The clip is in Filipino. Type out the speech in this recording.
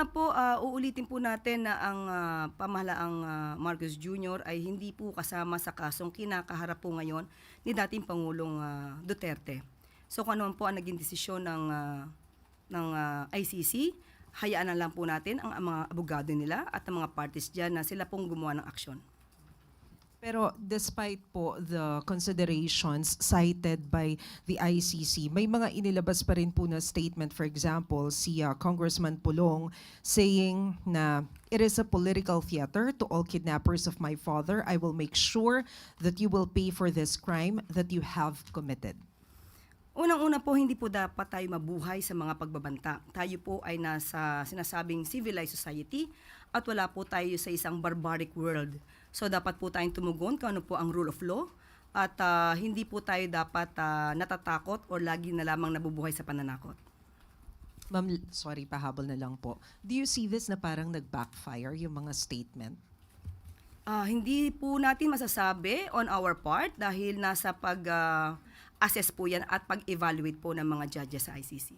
Unang-una po, ah, uulitin po natin na ang ah, pamahalaang ah, Marcos Jr. ay hindi po kasama sa kasong kinakaharap po ngayon ni dating Pangulong ah, Duterte. So kung ano po ang naging desisyon ng, ah, ng ah, ICC, hayaan na lang po natin ang, ang mga abogado nila at ang mga parties dyan na sila pong gumawa ng aksyon. Pero despite po the considerations cited by the ICC, may mga inilabas pa rin po na statement, for example, si uh, Congressman Pulong saying na it is a political theater to all kidnappers of my father. I will make sure that you will pay for this crime that you have committed. Unang-una po, hindi po dapat tayo mabuhay sa mga pagbabanta. Tayo po ay nasa sinasabing civilized society at wala po tayo sa isang barbaric world. So dapat po tayong tumugon kung ano po ang rule of law at ah, hindi po tayo dapat ah, natatakot o lagi na lamang nabubuhay sa pananakot. Ma'am, sorry, pahabol na lang po. Do you see this na parang nag-backfire yung mga statement? Ah, hindi po natin masasabi on our part dahil nasa pag ah, assess po yan at pag-evaluate po ng mga judges sa ICC.